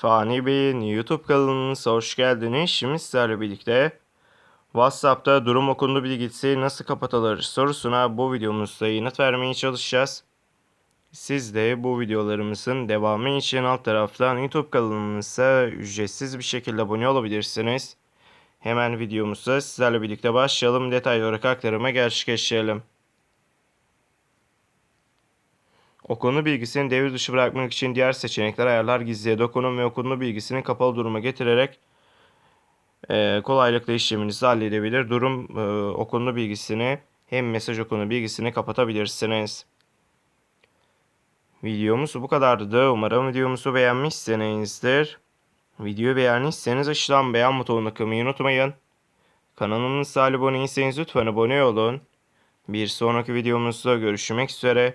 Fani Bey'in YouTube kanalınıza hoş geldiniz. Şimdi sizlerle birlikte WhatsApp'ta durum okundu bilgisi nasıl kapatılır sorusuna bu videomuzda yanıt vermeye çalışacağız. Siz de bu videolarımızın devamı için alt taraftan YouTube kanalımıza ücretsiz bir şekilde abone olabilirsiniz. Hemen videomuza sizlerle birlikte başlayalım. Detaylı olarak aktarıma gerçekleştirelim. Okunlu bilgisini devre dışı bırakmak için diğer seçenekler ayarlar gizliye dokunun ve okunlu bilgisini kapalı duruma getirerek e, kolaylıkla işleminizi halledebilir. Durum e, okunlu bilgisini hem mesaj okunlu bilgisini kapatabilirsiniz. Videomuz bu kadardı. Umarım videomuzu beğenmişsinizdir. Videoyu beğendiyseniz aşağıdan beğen butonuna kılmayı unutmayın. Kanalımıza abone değilseniz lütfen abone olun. Bir sonraki videomuzda görüşmek üzere.